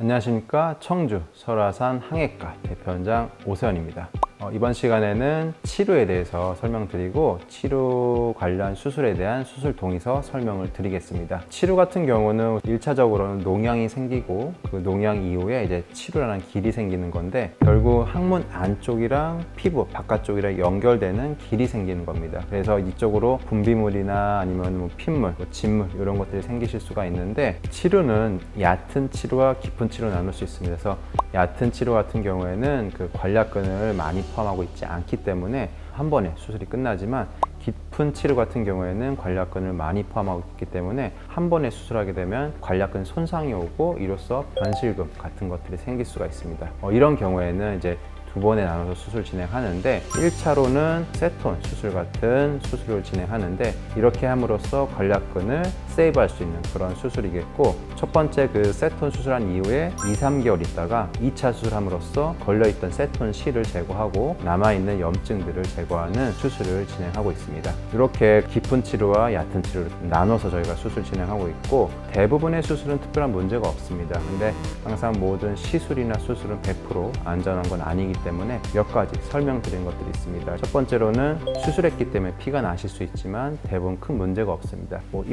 안녕하십니까 청주 설화산 항해과 대표원장 오세현입니다. 어, 이번 시간에는 치료에 대해서 설명드리고 치료 관련 수술에 대한 수술 동의서 설명을 드리겠습니다. 치료 같은 경우는 1차적으로는 농양이 생기고 그 농양 이후에 이제 치료라는 길이 생기는 건데 결국 항문 안쪽이랑 피부 바깥쪽이랑 연결되는 길이 생기는 겁니다. 그래서 이쪽으로 분비물이나 아니면 뭐 핏물, 뭐 진물 이런 것들이 생기실 수가 있는데 치료는 얕은 치료와 깊은 치료 나눌 수 있습니다. 그래서 얕은 치료 같은 경우에는 그 관략근을 많이 포함하고 있지 않기 때문에 한 번에 수술이 끝나지만 깊은 치료 같은 경우에는 관략근을 많이 포함하고 있기 때문에 한 번에 수술하게 되면 관략근 손상이 오고 이로써 변실금 같은 것들이 생길 수가 있습니다. 어, 이런 경우에는 이제 두 번에 나눠서 수술 진행하는데 1차로는 세톤 수술 같은 수술을 진행하는데 이렇게 함으로써 관략근을 세이브할 수 있는 그런 수술이겠고 첫 번째 그 세톤 수술한 이후에 2, 3개월 있다가 2차 수술함으로써 걸려있던 세톤 실을 제거하고 남아있는 염증들을 제거하는 수술을 진행하고 있습니다. 이렇게 깊은 치료와 얕은 치료를 나눠서 저희가 수술 진행하고 있고 대부분의 수술은 특별한 문제가 없습니다. 근데 항상 모든 시술이나 수술은 100% 안전한 건 아니기 때문에 몇 가지 설명드린 것들이 있습니다. 첫 번째로는 수술했기 때문에 피가 나실 수 있지만 대부분 큰 문제가 없습니다. 뭐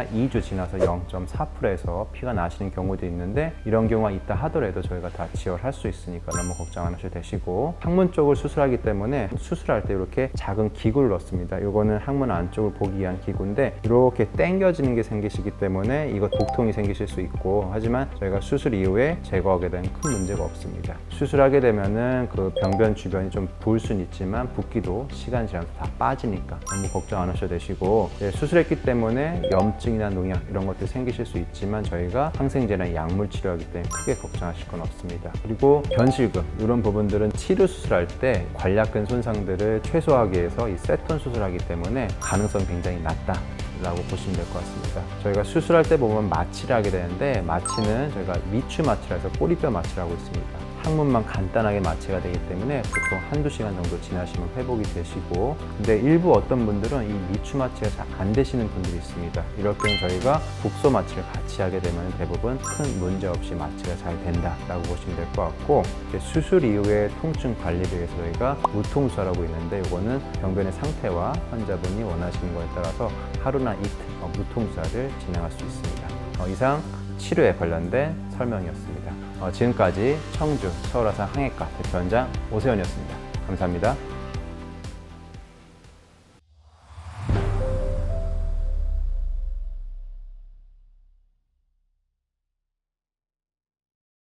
1주나 2주 지나서 0.4%에서 피가 나시는 경우도 있는데 이런 경우가 있다 하더라도 저희가 다 지원할 수 있으니까 너무 걱정 안 하셔도 되시고 항문 쪽을 수술하기 때문에 수술할 때 이렇게 작은 기구를 넣습니다. 이거는 항문 안쪽을 보기 위한 기구인데 이렇게 당겨지는 게 생기시기 때문에 이거 복통이 생기실 수 있고 하지만 저희가 수술 이후에 제거하게 되면 큰 문제가 없습니다. 수술하게 되면은 그 병변 주변이 좀 부을 수는 있지만 붓기도 시간 지나서 다 빠지니까 너무 걱정 안 하셔도 되시고 예, 수술했기 때문에 염증 이나 농약 이런 것들 생기실 수 있지만 저희가 항생제나 약물 치료하기 때문에 크게 걱정하실 건 없습니다. 그리고 변실금 이런 부분들은 치료 수술할 때 관략근 손상들을 최소화하기 위해서 이 세톤 수술하기 때문에 가능성 굉장히 낮다. 라고 보시면 될 것 같습니다. 저희가 수술할 때 보면 마취를 하게 되는데 마취는 저희가 미추 마취라 해서 꼬리뼈 마취를 하고 있습니다. 항문만 간단하게 마취가 되기 때문에 보통 한두 시간 정도 지나시면 회복이 되시고 근데 일부 어떤 분들은 이 미추 마취가 잘 안 되시는 분들이 있습니다. 이럴 경우 저희가 국소 마취를 같이 하게 되면 대부분 큰 문제 없이 마취가 잘 된다라고 보시면 될 것 같고 수술 이후에 통증 관리를 위해서 저희가 무통수라고 있는데 이거는 병변의 상태와 환자분이 원하시는 거에 따라서 하루나 이틀 어, 무통수를 진행할 수 있습니다. 어, 이상 치료에 관련된 설명이었습니다. 어, 지금까지 청주 서울화산 항해과 대표원장 오세현이었습니다. 감사합니다.